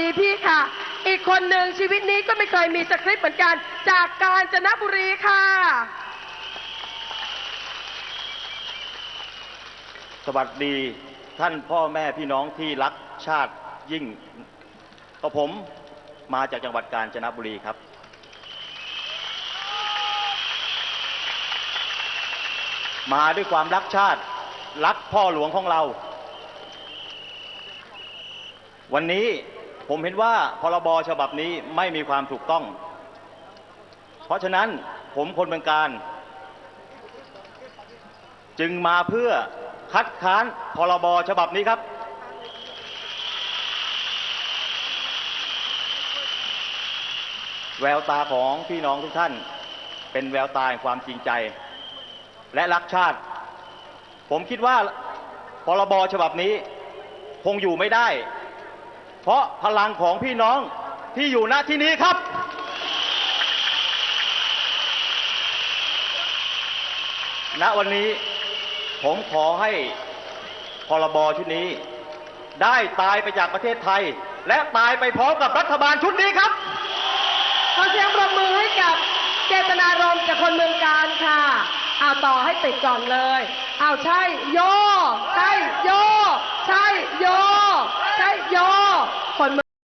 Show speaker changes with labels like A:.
A: ดีพี่ค่ะ อีกคนหนึ่งชีวิตนี้ก็ไม่เคยมีสคริปต์เหมือนกัน จากกาญจนบุรีค่ะ
B: สวัสดีท่านพ่อแม่พี่น้องที่รักชาติยิ่งกับผมมาจากจังหวัดกาญจนบุรีครับ มาด้วยความรักชาติ รักพ่อหลวงของเรา วันนี้ ผมเห็นว่าพรบฉบับนี้ไม่มีความถูกต้อง เพราะฉะนั้นผมคนเมืองการ จึงมาเพื่อคัดค้านพรบฉบับนี้ครับ แววตาของพี่น้องทุกท่าน เป็นแววตาแห่งความจริงใจ และรักชาติ ผมคิดว่าพรบฉบับนี้คงอยู่ไม่ได้ เพราะพลังของพี่น้องที่อยู่ณที่นี้ครับ ณวันนี้ผมขอให้พรบชุดนี้ ได้ตายไปจากประเทศไทย และตายไปพร้อมกับรัฐบาลชุดนี้ครับ
A: ขอเสียงปรบมือให้กับเจตนารมณ์จากคนเมืองการค่ะเอาต่อให้ติดก่อนเลย เอาใช่โยใช่โยใช่โย